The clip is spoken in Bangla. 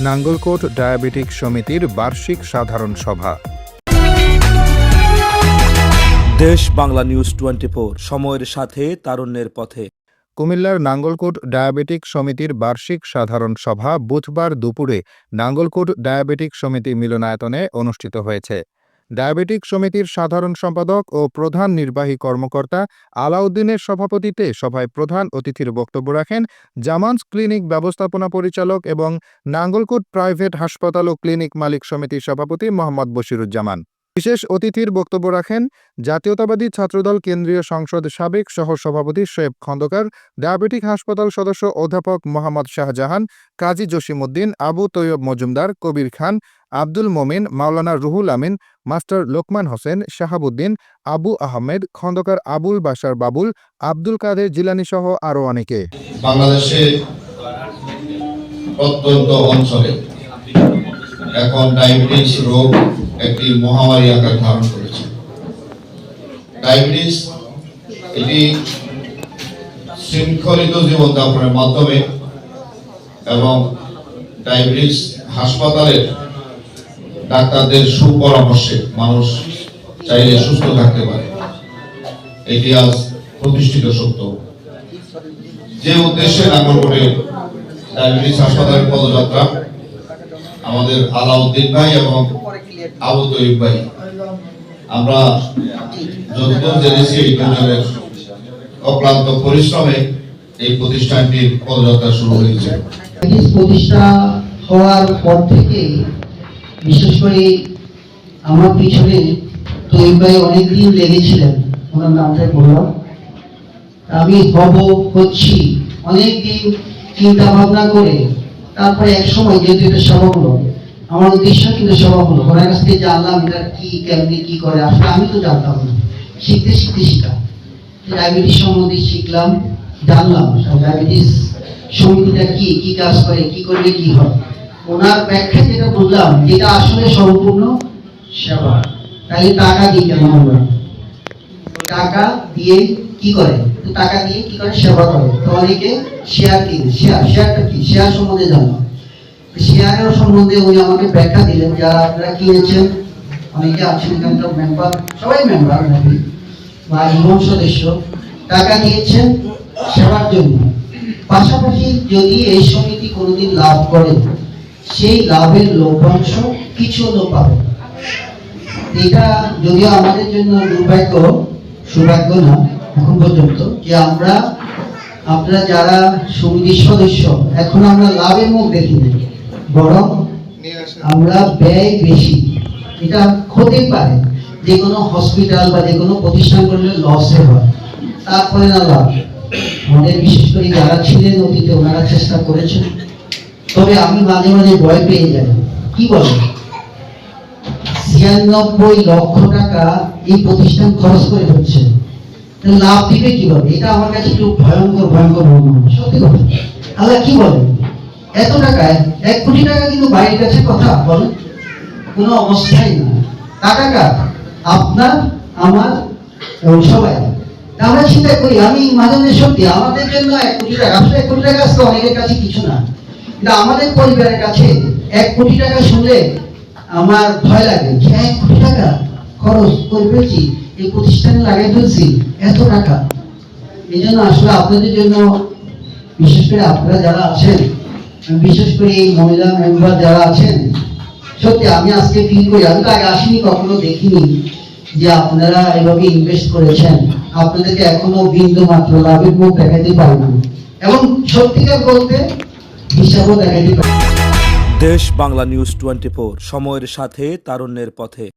নাঙ্গলকোট ডায়াবেটিক সমিতির বার্ষিক সাধারণ সভা। দেশ বাংলা নিউজ টোয়েন্টি সময়ের সাথে তারুণ্যের পথে। কুমিল্লার নাঙ্গলকোট ডায়াবেটিক সমিতির বার্ষিক সাধারণ সভা বুধবার দুপুরে নাঙ্গলকোট ডায়াবেটিক সমিতি মিলনায়তনে অনুষ্ঠিত হয়েছে। ডায়াবেটিক সমিতির সাধারণ সম্পাদক ও প্রধান নির্বাহী কর্মকর্তা আলাউদ্দিনের সভাপতিতে সভায় প্রধান অতিথির বক্তব্য রাখেন জামানস ক্লিনিক ব্যবস্থাপনা পরিচালক এবং নাঙ্গলকোট প্রাইভেট হাসপাতাল ও ক্লিনিক মালিক সমিতির সভাপতি মোহাম্মদ বশিরুজ্জামান। বিশেষ অতিথির বক্তব্য রাখেন জাতীয়তাবাদী ছাত্রদল কেন্দ্রীয় সংসদ সাবেক সহ সভাপতি শোয়েব খন্দকার, ডায়াবেটিক হাসপাতাল সদস্য অধ্যাপক মোহাম্মদ শাহজাহান, কাজী জসিমউদ্দিন, আবু তৈয়ব মজুমদার, কবির খান, আব্দুল মোমিন, মাওলানা রুহুল আমিন, মাস্টার লোকমান হোসেন, শাহাবুদ্দিন, আবু আহমেদ, খন্দকার আবুল বাশার বাবুল, আব্দুল কাদের জিলানি সহ আরও অনেকে। প্রত্যন্ত অঞ্চলে এখন ডায়াবেটিস রোগ একটি মহামারী আকার ধারণ করেছে। ডায়াবেটিস এটি শৃঙ্খলিত জীবনযাপনের মাধ্যমে এবং ডায়াবেটিস হাসপাতালের ডাক্তারদের সুপরামর্শে মানুষ চাইলে সুস্থ থাকতে পারে। এটি আজ প্রতিষ্ঠিত সত্য। যে উদ্দেশ্যে নাগরকোটে ডায়াবেটিস হাসপাতালের পদযাত্রা, আমাদের আলাউদ্দিন ভাই এবং আবু তৈব ভাই, আমরা যতদূর জেনেছি এই দুজনের অক্লান্ত পরিশ্রমে এই প্রতিষ্ঠানটির পদযাত্রা শুরু হয়েছে। প্রতিষ্ঠা হওয়ার পর থেকে, বিশেষ করে আমার পিছনে তৈব ভাই অনেকদিন লেগেছিলেন, ওনার নামটাই বললাম। আমি হব হচ্ছি, অনেকদিন চিন্তা ভাবনা করে, তারপরে এক সময় যেহেতু এটা হলো আমার উদ্দেশ্য কিন্তু হলো, ওনার কাছ থেকে জানলাম এটা কি, কেমনি, কি করে, আসলে আমি তো জানতাম না। শিখতে শিখতে শিখা ডায়াবেটিস সম্বন্ধে শিখলাম, জানলাম ডায়াবেটিস সমিতিটা কি কি কাজ করে, কি করলে কি হয়। ওনার ব্যাখ্যা যেটা বুঝলাম যেটা আসলে সম্পূর্ণ সেবা। তাহলে টাকা দিই কেন আমরা টাকা দিয়ে কি করে? টাকা দিয়ে কি করে? সেবা করে। তো অনেকে শেয়ার কিনে শেয়ার শেয়ারটা কি? শেয়ার সম্বন্ধে জানো শেয়ারের সম্বন্ধে উনি আমাকে ব্যাখ্যা দিলেন, যারা আপনারা কিনেছেন, অনেকে আছেন, এখানকার মেম্বার সবাই মেম্বার নাকি বা জীবন সদস্য, টাকা দিয়েছেন সেবার জন্য। পাশাপাশি যদি এই সমিতি কোনোদিন লাভ করে, সেই লাভের লভ্যাংশ কিছু হলেও পাবে। এটা যদিও আমাদের জন্য দুর্ভাগ্য, সৌভাগ্য না, এখন পর্যন্ত, যে আমরা, আপনারা যারা সমিতির সদস্য, এখন আমরা লাভের মুখ দেখি না বরং আমরা ব্যয় বেশি। এটা হতেই পারে যে কোনো হসপিটাল বা যে কোনো প্রতিষ্ঠান করলে লসে হয়। তারপরে না লাভ। আমাদের বিশেষ করে যারা ছিলেন অতীতে ওনারা চেষ্টা করেছেন। তবে আমি মাঝে মাঝে ভয় পেয়ে যাই। কি বলেন ছিয়ানব্বই লক্ষ টাকা এই প্রতিষ্ঠান খরচ করে হচ্ছে। লাভ দিবে কীভাবে? এটা আমার কাছে একটু ভয়ঙ্কর ভয়ঙ্কর মনে হয়। সত্যি কথা। আল্লাহ কি বলেন এত টাকায়, এক কোটি টাকা কিন্তু বাড়ির কাছে কথা বলেন কোনো অবস্থায় না। টাকা কার আপনার, আমার এবং সবাই। আমরা চিন্তা করি, আমি মাঝে মাঝে সত্যি আমাদের জন্য এক কোটি টাকা, আসলে এক কোটি টাকা আসলে অনেকের কাছে কিছু না। কিন্তু আমাদের পরিবারের কাছে এক কোটি টাকা শুনলে আমার ভয় লাগে যে, এক কোটি টাকা খরচ করে ফেলছি, এই প্রতিষ্ঠানে লাগাই ফেলছি, এত টাকা। এই জন্য আসলে আপনাদের জন্য, বিশেষ করে আপনারা যারা আছেন বিশেষ করে এই মহিলা মেম্বার যারা আছেন, সত্যি আমি আজকে ফিল করি, আমি তো আগে আসিনি, কখনো দেখিনি যে আপনারা এভাবে ইনভেস্ট করেছেন। আপনাদেরকে এখনও বিন্দু মাত্র লাভের মুখ দেখাতে পারবেন এবং সত্যিকার বলতে হিসাবও দেখাতে পারবেন দেশ বাংলা নিউজ টোয়েন্টি সময়ের সাথে, তারুণ্যের পথে।